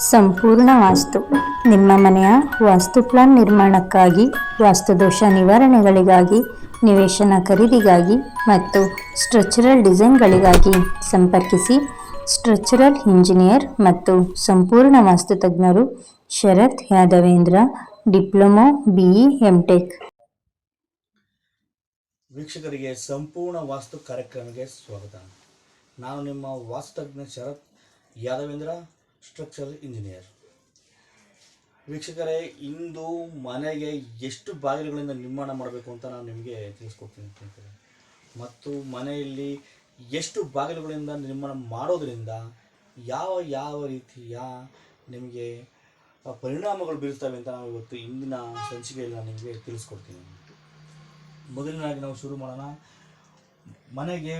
ಸಂಪೂರ್ಣ ವಾಸ್ತು ನಿಮ್ಮ ಮನೆಯ ವಾಸ್ತು ಪ್ಲಾನ್ ನಿರ್ಮಾಣಕ್ಕಾಗಿ, ವಾಸ್ತುದೋಷ ನಿವಾರಣೆಗಳಿಗಾಗಿ, ನಿವೇಶನ ಖರೀದಿಗಾಗಿ ಮತ್ತು ಸ್ಟ್ರಕ್ಚರಲ್ ಡಿಸೈನ್ಗಳಿಗಾಗಿ ಸಂಪರ್ಕಿಸಿ ಸ್ಟ್ರಕ್ಚರಲ್ ಇಂಜಿನಿಯರ್ ಮತ್ತು ಸಂಪೂರ್ಣ ವಾಸ್ತು ತಜ್ಞರು Sharath Yadavendra, diploma, BE, MTech. ವೀಕ್ಷಕರಿಗೆ ಸಂಪೂರ್ಣ ವಾಸ್ತು ಕಾರ್ಯಕ್ರಮಕ್ಕೆ ಸ್ವಾಗತ. ನಾನು ನಿಮ್ಮ ವಾಸ್ತುತಜ್ಞ ಶರತ್ ಯಾದವೇಂದ್ರ ಸ್ಟ್ರಕ್ಚರಲ್ ಇಂಜಿನಿಯರ್ ವೀಕ್ಷಕರೇ, ಇಂದು ಮನೆಗೆ ಎಷ್ಟು ಬಾಗಿಲುಗಳಿಂದ ನಿರ್ಮಾಣ ಮಾಡಬೇಕು ಅಂತ ನಾನು ನಿಮಗೆ ತಿಳಿಸ್ಕೊಡ್ತೀನಿ ಸ್ನೇಹಿತರೆ. ಮತ್ತು ಮನೆಯಲ್ಲಿ ಎಷ್ಟು ಬಾಗಿಲುಗಳಿಂದ ನಿರ್ಮಾಣ ಮಾಡೋದರಿಂದ ಯಾವ ಯಾವ ರೀತಿಯ ನಿಮಗೆ ಪರಿಣಾಮಗಳು ಬೀರ್ತವೆ ಅಂತ ನಾವು ಇವತ್ತು ಇಂದಿನ ಸಂಚಿಕೆಯಲ್ಲಿ ನಾನು ನಿಮಗೆ ತಿಳಿಸ್ಕೊಡ್ತೀನಿ. ಮೊದಲನೇದಾಗಿ ನಾವು ಶುರು ಮಾಡೋಣ. ಮನೆಗೆ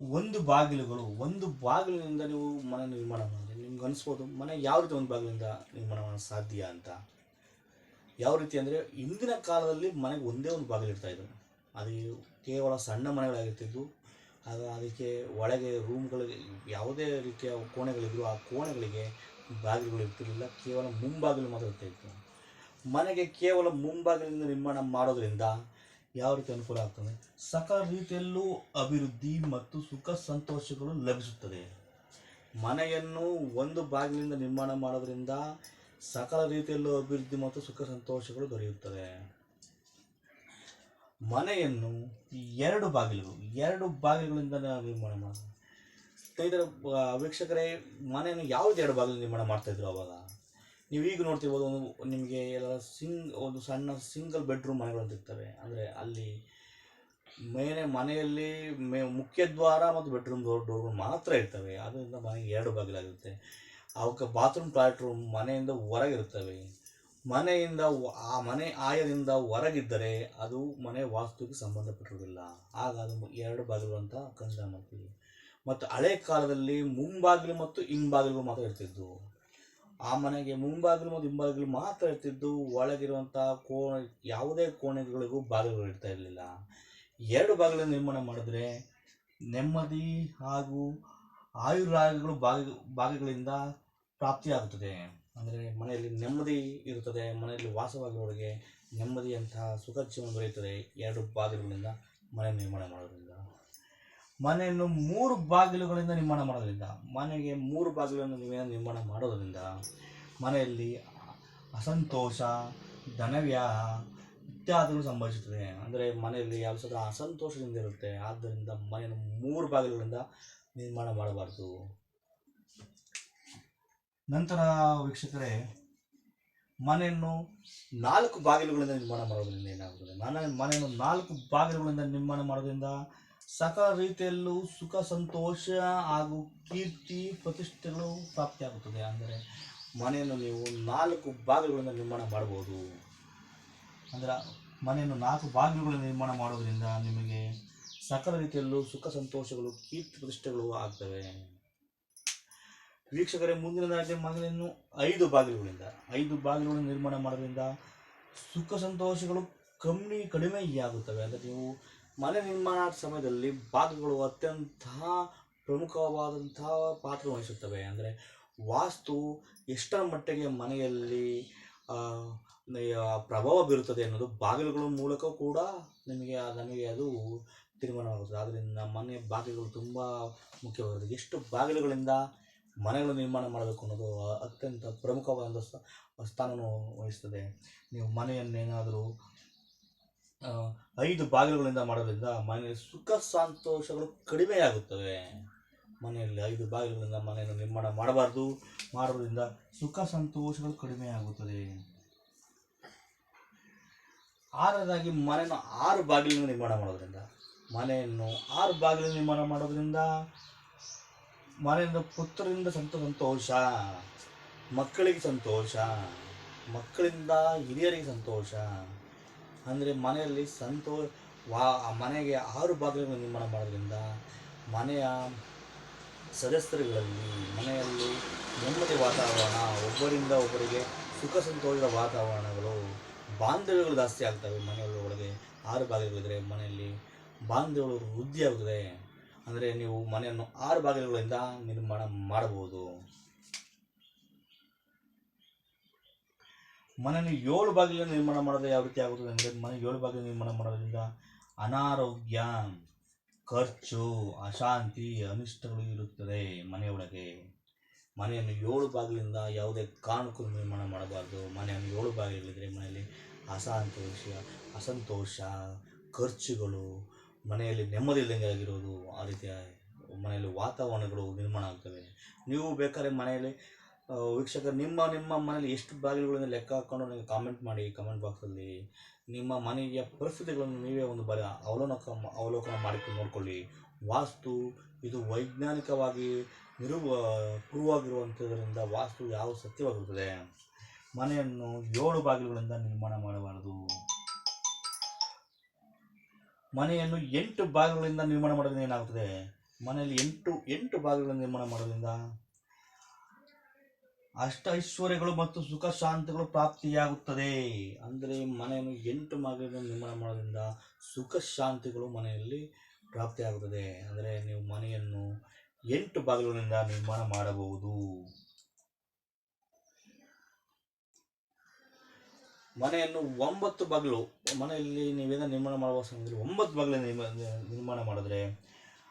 ಒಂದು ಬಾಗಿಲುಗಳು, ಒಂದು ಬಾಗಿಲಿನಿಂದ ನೀವು ಮನೆ ನಿರ್ಮಾಣ ಮಾಡಿದ್ರೆ ನಿಮ್ಗೆ ಅನಿಸ್ಬೋದು, ಮನೆ ಯಾವ ರೀತಿ ಒಂದು ಬಾಗಿಲಿಂದ ನಿರ್ಮಾಣ ಮಾಡೋದು ಸಾಧ್ಯ ಅಂತ. ಯಾವ ರೀತಿ ಅಂದರೆ ಹಿಂದಿನ ಕಾಲದಲ್ಲಿ ಮನೆಗೆ ಒಂದೇ ಒಂದು ಬಾಗಿಲು ಇರ್ತಾ ಇದ್ರು. ಅದು ಕೇವಲ ಸಣ್ಣ ಮನೆಗಳಾಗಿರ್ತಿದ್ವು. ಆಗ ಅದಕ್ಕೆ ಒಳಗೆ ರೂಮ್ಗಳಿಗೆ ಯಾವುದೇ ರೀತಿಯ ಕೋಣೆಗಳಿದ್ರು, ಆ ಕೋಣೆಗಳಿಗೆ ಬಾಗಿಲುಗಳು ಇರ್ತಿರಲಿಲ್ಲ. ಕೇವಲ ಮುಂಬಾಗಿಲು ಮಾತ್ರ ಇರ್ತಾಯಿತ್ತು ಮನೆಗೆ ಕೇವಲ ಮುಂಬಾಗಿಲಿಂದ ನಿರ್ಮಾಣ ಮಾಡೋದ್ರಿಂದ ಯಾವ ರೀತಿ ಅನುಕೂಲ ಆಗ್ತದೆ? ಸಕಲ ರೀತಿಯಲ್ಲೂ ಅಭಿವೃದ್ಧಿ ಮತ್ತು ಸುಖ ಸಂತೋಷಗಳು ಲಭಿಸುತ್ತದೆ. ಮನೆಯನ್ನು ಒಂದು ಬಾಗಿಲಿಂದ ನಿರ್ಮಾಣ ಮಾಡೋದ್ರಿಂದ ಸಕಲ ರೀತಿಯಲ್ಲೂ ಅಭಿವೃದ್ಧಿ ಮತ್ತು ಸುಖ ಸಂತೋಷಗಳು ದೊರೆಯುತ್ತದೆ ಮನೆಯನ್ನು ಎರಡು ಬಾಗಿಲುಗಳು, ಎರಡು ಬಾಗಿಲುಗಳಿಂದ ನಿರ್ಮಾಣ ಮಾಡೋದು. ವೀಕ್ಷಕರೇ, ಮನೆಯನ್ನು ಯಾವ್ದು ಎರಡು ಬಾಗಿಲು ನಿರ್ಮಾಣ ಮಾಡ್ತಾ ಇದ್ರು ಅವಾಗ? ನೀವು ಈಗ ನೋಡ್ತಿರ್ಬೋದು ನಿಮಗೆ ಎಲ್ಲ ಸಿಂಗ್, ಒಂದು ಸಣ್ಣ ಸಿಂಗಲ್ ಬೆಡ್ರೂಮ್ ಮನೆಗಳು ಇರ್ತವೆ. ಅಂದರೆ ಅಲ್ಲಿ ಮೇಲೆ ಮನೆಯಲ್ಲಿ ಮೇ, ಮುಖ್ಯ ದ್ವಾರ ಮತ್ತು ಬೆಡ್ರೂಮ್ ಡೋರ್ ಡೋರ್ಗಳು ಮಾತ್ರ ಇರ್ತವೆ. ಅದರಿಂದ ಮನೆಗೆ ಎರಡು ಬಾಗಿಲಾಗಿರುತ್ತೆ. ಅವಕ್ಕೆ ಬಾತ್ರೂಮ್, ಟಾಯ್ಲೆಟ್ ರೂಮ್ ಮನೆಯಿಂದ ಹೊರಗಿರ್ತವೆ ಮನೆಯಿಂದ ಆ ಮನೆ ಆಯದಿಂದ ಹೊರಗಿದ್ದರೆ ಅದು ಮನೆ ವಾಸ್ತುವಿಗೆ ಸಂಬಂಧಪಟ್ಟಿರೋದಿಲ್ಲ ಆಗ ಅದು ಎರಡು ಬಾಗಿಲು ಅಂತ ಕನ್ಸಿಡರ್ ಮಾಡ್ತೀವಿ. ಮತ್ತು ಹಳೆ ಕಾಲದಲ್ಲಿ ಮುಂಬಾಗಿಲು ಮತ್ತು ಹಿಂಬಾಗಿಲು ಮಾತ್ರ ಇರ್ತಿದ್ವು. ಆ ಮನೆಗೆ ಮುಂಭಾಗಲು ಮತ್ತು ಹಿಂಬಾಗಿಲು ಮಾತ್ರ ಇರ್ತಿದ್ದು ಒಳಗಿರುವಂಥ ಕೋಣೆ, ಯಾವುದೇ ಕೋಣೆಗಳಿಗೂ ಬಾಗಿಲುಗಳು ಇರ್ತಾ ಇರಲಿಲ್ಲ. ಎರಡು ಬಾಗಿಲು ನಿರ್ಮಾಣ ಮಾಡಿದ್ರೆ ನೆಮ್ಮದಿ ಹಾಗೂ ಆಯುರಾಗಗಳು ಬಾಗಿ, ಬಾಗಿಗಳಿಂದ ಪ್ರಾಪ್ತಿಯಾಗುತ್ತದೆ. ಅಂದರೆ ಮನೆಯಲ್ಲಿ ನೆಮ್ಮದಿ ಇರುತ್ತದೆ, ಮನೆಯಲ್ಲಿ ವಾಸವಾಗಿರುವವರಿಗೆ ನೆಮ್ಮದಿಯಂತಹ ಸುಖ ಜೀವನ ದೊರೆಯುತ್ತದೆ. ಎರಡು ಬಾಗಿಲುಗಳಿಂದ ಮನೆ ನಿರ್ಮಾಣ ಮಾಡೋದ್ರಿಂದ. ಮನೆಯನ್ನು ಮೂರು ಬಾಗಿಲುಗಳಿಂದ ನಿರ್ಮಾಣ ಮಾಡೋದ್ರಿಂದ, ಮನೆಗೆ ಮೂರು ಬಾಗಿಲನ್ನು ನೀವೇನೋ ನಿರ್ಮಾಣ ಮಾಡೋದರಿಂದ ಮನೆಯಲ್ಲಿ ಅಸಂತೋಷ, ಧನವ್ಯಾಹ ಇತ್ಯಾದಿಗಳು ಸಂಭವಿಸುತ್ತದೆ. ಅಂದರೆ ಮನೆಯಲ್ಲಿ ಯಾವ ಸದಾ ಅಸಂತೋಷದಿಂದ ಇರುತ್ತೆ, ಆದ್ದರಿಂದ ಮನೆಯನ್ನು ಮೂರು ಬಾಗಿಲುಗಳಿಂದ ನಿರ್ಮಾಣ ಮಾಡಬಾರ್ದು. ನಂತರ ವೀಕ್ಷಕರೇ, ಮನೆಯನ್ನು ನಾಲ್ಕು ಬಾಗಿಲುಗಳಿಂದ ನಿರ್ಮಾಣ ಮಾಡೋದ್ರಿಂದ ಏನಾಗುತ್ತದೆ? ಮನೆ, ಮನೆಯನ್ನು ನಾಲ್ಕು ಬಾಗಿಲುಗಳಿಂದ ನಿರ್ಮಾಣ ಮಾಡೋದ್ರಿಂದ ಸಕಲ ರೀತಿಯಲ್ಲೂ ಸುಖ, ಸಂತೋಷ ಹಾಗೂ ಕೀರ್ತಿ ಪ್ರತಿಷ್ಠೆಗಳು ಪ್ರಾಪ್ತಿಯಾಗುತ್ತದೆ. ಅಂದರೆ ಮನೆಯನ್ನು ನೀವು ನಾಲ್ಕು ಬಾಗಿಲುಗಳಿಂದ ನಿರ್ಮಾಣ ಮಾಡ್ಬೋದು ಅಂದರೆ ಮನೆಯನ್ನು ನಾಲ್ಕು ಬಾಗಿಲುಗಳಿಂದ ನಿರ್ಮಾಣ ಮಾಡೋದರಿಂದ ನಿಮಗೆ ಸಕಲ ರೀತಿಯಲ್ಲೂ ಸುಖ, ಸಂತೋಷಗಳು, ಕೀರ್ತಿ ಪ್ರತಿಷ್ಠೆಗಳು ಆಗ್ತವೆ. ವೀಕ್ಷಕರೇ ಮುಂದಿನದಾಗಿ ಮನೆಯನ್ನು ಐದು ಬಾಗಿಲುಗಳಿಂದ, ಐದು ಬಾಗಿಲುಗಳನ್ನು ನಿರ್ಮಾಣ ಮಾಡೋದ್ರಿಂದ ಸುಖ, ಸಂತೋಷಗಳು ಕಮ್ಮಿ, ಕಡಿಮೆ ಆಗುತ್ತವೆ. ಅಂದರೆ ನೀವು ಮನೆ ನಿರ್ಮಾಣ ಸಮಯದಲ್ಲಿ ಬಾಗಿಲುಗಳು ಅತ್ಯಂತ ಪ್ರಮುಖವಾದಂತಹ ಪಾತ್ರ ವಹಿಸುತ್ತವೆ. ಅಂದರೆ ವಾಸ್ತು ಎಷ್ಟರ ಮಟ್ಟಿಗೆ ಮನೆಯಲ್ಲಿ ಪ್ರಭಾವ ಬೀರುತ್ತದೆ ಅನ್ನೋದು ಬಾಗಿಲುಗಳ ಮೂಲಕ ಕೂಡ ನಿಮಗೆ, ನಮಗೆ ಅದು ತೀರ್ಮಾನವಾಗುತ್ತದೆ. ಆದ್ದರಿಂದ ಮನೆ ಬಾಗಿಲುಗಳು ತುಂಬ ಮುಖ್ಯವಾಗುತ್ತದೆ ಎಷ್ಟು ಬಾಗಿಲುಗಳಿಂದ ಮನೆಗಳು ನಿರ್ಮಾಣ ಮಾಡಬೇಕು ಅನ್ನೋದು ಅತ್ಯಂತ ಪ್ರಮುಖವಾದ ಸ್ಥ- ಸ್ಥಾನವನ್ನು ವಹಿಸ್ತದೆ ನೀವು ಮನೆಯನ್ನೇನಾದರೂ ಐದು ಬಾಗಿಲುಗಳಿಂದ ಮಾಡೋದ್ರಿಂದ ಮನೆಯಲ್ಲಿ ಸುಖ ಸಂತೋಷಗಳು ಕಡಿಮೆಯಾಗುತ್ತವೆ. ಮನೆಯಲ್ಲಿ ಐದು ಬಾಗಿಲುಗಳಿಂದ ಮನೆಯನ್ನು ನಿರ್ಮಾಣ ಮಾಡಬಾರ್ದು. ಮಾಡೋದ್ರಿಂದ ಸುಖ ಸಂತೋಷಗಳು ಕಡಿಮೆಯಾಗುತ್ತದೆ ಆರದಾಗಿ ಮನೆಯನ್ನು ಆರು ಬಾಗಿಲಿನ ನಿರ್ಮಾಣ ಮಾಡೋದ್ರಿಂದ. ಮನೆಯನ್ನು ಆರು ಬಾಗಿಲಿನ ನಿರ್ಮಾಣ ಮಾಡೋದ್ರಿಂದ ಮನೆಯಿಂದ ಪುತ್ರರಿಂದ ಸಂತ, ಸಂತೋಷ, ಮಕ್ಕಳಿಗೆ ಸಂತೋಷ, ಮಕ್ಕಳಿಂದ ಹಿರಿಯರಿಗೆ ಸಂತೋಷ ಅಂದರೆ ಮನೆಯಲ್ಲಿ ಸಂತೋ ವಾ ಮನೆಗೆ ಆರು ಬಾಗಿಲುಗಳನ್ನು ನಿರ್ಮಾಣ ಮಾಡೋದ್ರಿಂದ ಮನೆಯ ಸದಸ್ಯರುಗಳಲ್ಲಿ ಮನೆಯಲ್ಲಿ ನೆಮ್ಮದಿ ವಾತಾವರಣ, ಒಬ್ಬರಿಂದ ಒಬ್ಬರಿಗೆ ಸುಖ ಸಂತೋಷದ ವಾತಾವರಣಗಳು, ಬಾಂಧವ್ಯಗಳು ಜಾಸ್ತಿ ಆಗ್ತವೆ ಮನೆಯಲ್ಲಿ ಒಳಗೆ. ಆರು ಬಾಗಿಲುಗಳಿದ್ರೆ ಮನೆಯಲ್ಲಿ ಬಾಂಧವ್ಯಗಳು ವೃದ್ಧಿಯಾಗುತ್ತದೆ. ಅಂದರೆ ನೀವು ಮನೆಯನ್ನು ಆರು ಬಾಗಿಲುಗಳಿಂದ ನಿರ್ಮಾಣ ಮಾಡಬಹುದು. ಮನೆಯನ್ನು ಏಳು ಬಾಗಿಲ ನಿರ್ಮಾಣ ಮಾಡೋದು ಯಾವ ರೀತಿ ಆಗುತ್ತದೆ ಅಂದರೆ ಮನೆ ಏಳು ಬಾಗಿಲು ನಿರ್ಮಾಣ ಮಾಡೋದ್ರಿಂದ ಅನಾರೋಗ್ಯ, ಖರ್ಚು, ಅಶಾಂತಿ, ಅನಿಷ್ಟಗಳು ಇರುತ್ತದೆ ಮನೆಯೊಳಗೆ ಮನೆಯನ್ನು ಏಳು ಬಾಗಿಲಿಂದ ಯಾವುದೇ ಕಾರಣಕ್ಕೂ ನಿರ್ಮಾಣ ಮಾಡಬಾರ್ದು. ಮನೆಯನ್ನು ಏಳು ಬಾಗಿಲಿದ್ದರೆ ಮನೆಯಲ್ಲಿ ಅಸಂತೋಷ ಅಸಂತೋಷ, ಖರ್ಚುಗಳು, ಮನೆಯಲ್ಲಿ ನೆಮ್ಮದಿ ಇಲ್ಲದಂಗೆ ಆಗಿರೋದು ಆ ರೀತಿಯ ಮನೆಯಲ್ಲಿ ವಾತಾವರಣಗಳು ನಿರ್ಮಾಣ ಆಗ್ತವೆ. ನೀವು ಬೇಕಾದ್ರೆ ಮನೆಯಲ್ಲಿ ವೀಕ್ಷಕರು, ನಿಮ್ಮ ನಿಮ್ಮ ಮನೆಯಲ್ಲಿ ಎಷ್ಟು ಬಾಗಿಲುಗಳಿಂದ ಲೆಕ್ಕ ಹಾಕೊಂಡು ನನಗೆ ಕಾಮೆಂಟ್ ಮಾಡಿ ಕಮೆಂಟ್ ಬಾಕ್ಸಲ್ಲಿ ನಿಮ್ಮ ಮನೆಯ ಪರಿಸ್ಥಿತಿಗಳನ್ನು ನೀವೇ ಒಂದು ಬಾರಿ ಅವಲೋಕ ಅವಲೋಕನ ಮಾಡಿಕೊಂಡು ನೋಡ್ಕೊಳ್ಳಿ. ವಾಸ್ತು ಇದು ವೈಜ್ಞಾನಿಕವಾಗಿ ನಿರುವ ಪೂರ್ವವಾಗಿರುವಂಥದ್ರಿಂದ ವಾಸ್ತು ಯಾವ ಸತ್ಯವಾಗಿರುತ್ತದೆ? ಮನೆಯನ್ನು ಏಳು ಬಾಗಿಲುಗಳಿಂದ ನಿರ್ಮಾಣ ಮಾಡಬಾರದು. ಮನೆಯನ್ನು ಎಂಟು ಬಾಗಿಲುಗಳಿಂದ ನಿರ್ಮಾಣ ಮಾಡೋದ್ರಿಂದ ಏನಾಗುತ್ತದೆ? ಮನೆಯಲ್ಲಿ ಎಂಟು ಎಂಟು ಬಾಗಿಲುಗಳನ್ನು ನಿರ್ಮಾಣ ಮಾಡೋದ್ರಿಂದ ಅಷ್ಟ ಐಶ್ವರ್ಯಗಳು ಮತ್ತು ಸುಖ ಶಾಂತಿಗಳು ಪ್ರಾಪ್ತಿಯಾಗುತ್ತದೆ. ಅಂದರೆ ಮನೆಯನ್ನು ಎಂಟು ಬಾಗಿಲುಗಳಿಂದ ನಿರ್ಮಾಣ ಮಾಡೋದ್ರಿಂದ ಸುಖ ಶಾಂತಿಗಳು ಮನೆಯಲ್ಲಿ ಪ್ರಾಪ್ತಿಯಾಗುತ್ತದೆ. ಅಂದರೆ ನೀವು ಮನೆಯನ್ನು ಎಂಟು ಬಾಗಿಲುಗಳಿಂದ ನಿರ್ಮಾಣ ಮಾಡಬಹುದು. ಮನೆಯನ್ನು ಒಂಬತ್ತು ಬಾಗಿಲು, ಮನೆಯಲ್ಲಿ ನೀವೇನ ನಿರ್ಮಾಣ ಮಾಡುವ ಸಮಯದಲ್ಲಿ ಒಂಬತ್ತು ಬಾಗಿಲು ನಿರ್ಮ- ನಿರ್ಮಾಣ ಮಾಡಿದ್ರೆ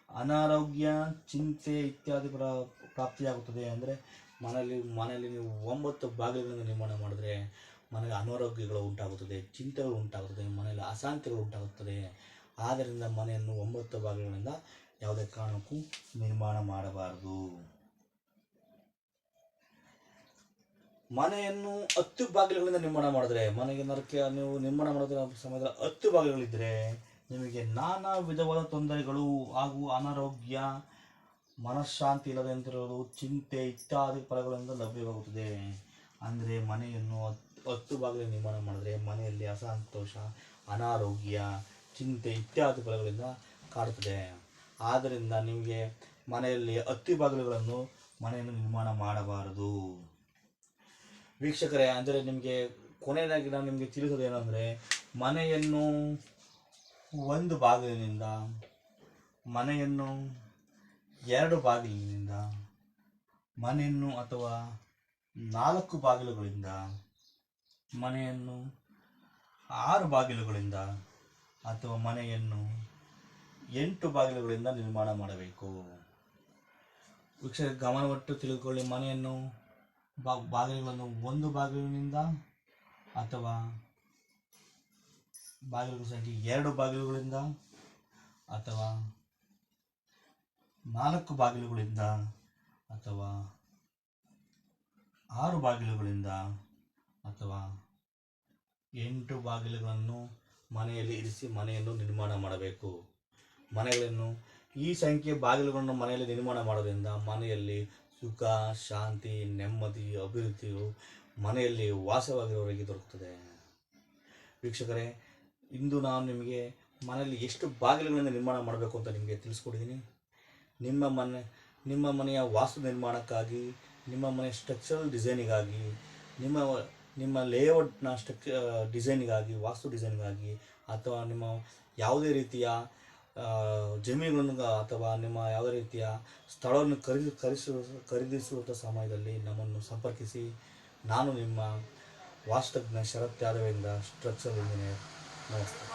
ಅನಾರೋಗ್ಯ, ಚಿಂತೆ ಇತ್ಯಾದಿಗಳ ಪ್ರ ಪ್ರಾಪ್ತಿಯಾಗುತ್ತದೆ. ಅಂದರೆ ಮನೆಯಲ್ಲಿ ಮನೆಯಲ್ಲಿ ನೀವು ಒಂಬತ್ತು ಬಾಗಿಲುಗಳನ್ನು ನಿರ್ಮಾಣ ಮಾಡಿದ್ರೆ ಮನೆಯಲ್ಲಿ ಅನಾರೋಗ್ಯಗಳು ಉಂಟಾಗುತ್ತದೆ, ಚಿಂತೆಗಳು ಉಂಟಾಗುತ್ತದೆ, ಮನೆಯಲ್ಲಿ ಅಶಾಂತಿಗಳು ಉಂಟಾಗುತ್ತದೆ. ಆದ್ದರಿಂದ ಮನೆಯನ್ನು ಒಂಬತ್ತು ಬಾಗಿಲುಗಳಿಂದ ಯಾವುದೇ ಕಾರಣಕ್ಕೂ ನಿರ್ಮಾಣ ಮಾಡಬಾರದು. ಮನೆಯನ್ನು ಹತ್ತು ಬಾಗಿಲುಗಳಿಂದ ನಿರ್ಮಾಣ ಮಾಡಿದ್ರೆ, ಮನೆಗೆ ನರಕ್ಕೆ ನೀವು ನಿರ್ಮಾಣ ಮಾಡೋದ್ರ ಸಮಯದಲ್ಲಿ ಹತ್ತು ಬಾಗಿಲುಗಳಿದ್ದರೆ ನಿಮಗೆ ನಾನಾ ವಿಧವಾದ ತೊಂದರೆಗಳು ಹಾಗೂ ಅನಾರೋಗ್ಯ ಮನಃಶಾಂತಿ ಇಲ್ಲದಂತಿರೋದು ಚಿಂತೆ ಇತ್ಯಾದಿ ಫಲಗಳಿಂದ ಲಭ್ಯವಾಗುತ್ತದೆ. ಅಂದರೆ ಮನೆಯನ್ನು ಹತ್ತು ಬಾಗಿಲು ನಿರ್ಮಾಣ ಮಾಡಿದ್ರೆ ಮನೆಯಲ್ಲಿ ಅಸಂತೋಷ, ಅನಾರೋಗ್ಯ, ಚಿಂತೆ ಇತ್ಯಾದಿ ಫಲಗಳಿಂದ ಕಾಡುತ್ತದೆ. ಆದ್ದರಿಂದ ನಿಮಗೆ ಮನೆಯಲ್ಲಿ ಹತ್ತು ಬಾಗಿಲುಗಳನ್ನು ಮನೆಯನ್ನು ನಿರ್ಮಾಣ ಮಾಡಬಾರದು. ವೀಕ್ಷಕರೇ, ಅಂದರೆ ನಿಮಗೆ ಕೊನೆಯದಾಗಿ ನಾನು ನಿಮಗೆ ತಿಳಿಸೋದು ಏನಂದರೆ, ಮನೆಯನ್ನು ಒಂದು ಬಾಗಿಲಿನಿಂದ ಮನೆಯನ್ನು ಎರಡು ಬಾಗಿಲಿನಿಂದ, ಮನೆಯನ್ನು ಅಥವಾ ನಾಲ್ಕು ಬಾಗಿಲುಗಳಿಂದ, ಮನೆಯನ್ನು ಆರು ಬಾಗಿಲುಗಳಿಂದ ಅಥವಾ ಮನೆಯನ್ನು ಎಂಟು ಬಾಗಿಲುಗಳಿಂದ ನಿರ್ಮಾಣ ಮಾಡಬೇಕು. ವೀಕ್ಷಕ ಗಮನವಿಟ್ಟು ತಿಳಿದುಕೊಳ್ಳಿ, ಮನೆಯನ್ನು ಬಾ, ಬಾಗಿಲುಗಳನ್ನು ಒಂದು ಬಾಗಿಲಿನಿಂದ ಅಥವಾ ಬಾಗಿಲುಗಳ ಸಂಖ್ಯೆ ಎರಡು ಬಾಗಿಲುಗಳಿಂದ ಅಥವಾ ನಾಲ್ಕು ಬಾಗಿಲುಗಳಿಂದ ಅಥವಾ ಆರು ಬಾಗಿಲುಗಳಿಂದ ಅಥವಾ ಎಂಟು ಬಾಗಿಲುಗಳನ್ನು ಮನೆಯಲ್ಲಿ ಇರಿಸಿ ಮನೆಯನ್ನು ನಿರ್ಮಾಣ ಮಾಡಬೇಕು. ಮನೆಗಳನ್ನು ಈ ಸಂಖ್ಯೆ ಬಾಗಿಲುಗಳನ್ನು ಮನೆಯಲ್ಲಿ ನಿರ್ಮಾಣ ಮಾಡೋದ್ರಿಂದ ಮನೆಯಲ್ಲಿ ಸುಖ, ಶಾಂತಿ, ನೆಮ್ಮದಿ ಅಭಿವೃದ್ಧಿಯು ಮನೆಯಲ್ಲಿ ವಾಸವಾಗಿರೋರಿಗೆ ದೊರಕುತ್ತದೆ. ವೀಕ್ಷಕರೇ, ಇಂದು ನಾನು ನಿಮಗೆ ಮನೆಯಲ್ಲಿ ಎಷ್ಟು ಬಾಗಿಲುಗಳನ್ನು ನಿರ್ಮಾಣ ಮಾಡಬೇಕು ಅಂತ ನಿಮಗೆ ತಿಳಿಸ್ಕೊಟ್ಟಿದ್ದೀನಿ ನಿಮ್ಮ ಮನೆ, ನಿಮ್ಮ ಮನೆಯ ವಾಸ್ತು ನಿರ್ಮಾಣಕ್ಕಾಗಿ, ನಿಮ್ಮ ಮನೆಯ ಸ್ಟ್ರಕ್ಚರಲ್ ಡಿಸೈನಿಗಾಗಿ ನಿಮ್ಮ ನಿಮ್ಮ ಲೇಔಟ್ನ ಸ್ಟ್ರಕ್ಚ ಡಿಸೈನಿಗಾಗಿ ವಾಸ್ತು ಡಿಸೈನ್ಗಾಗಿ ಅಥವಾ ನಿಮ್ಮ ಯಾವುದೇ ರೀತಿಯ ಜಮೀನು ಅಥವಾ ನಿಮ್ಮ ಯಾವುದೇ ರೀತಿಯ ಸ್ಥಳವನ್ನು ಖರೀದಿ ಖರೀದಿಸುವ ಖರೀದಿಸುವಂಥ ಸಮಯದಲ್ಲಿ ನಮ್ಮನ್ನು ಸಂಪರ್ಕಿಸಿ, ನಾನು ನಿಮ್ಮ ವಾಸ್ತಜ್ಞ ಶರತ್ ಯಾದವಿಂದ ಸ್ಟ್ರಕ್ಚರ್ ಇಂಜಿನಿಯರ್ ನಮಸ್ತೆ.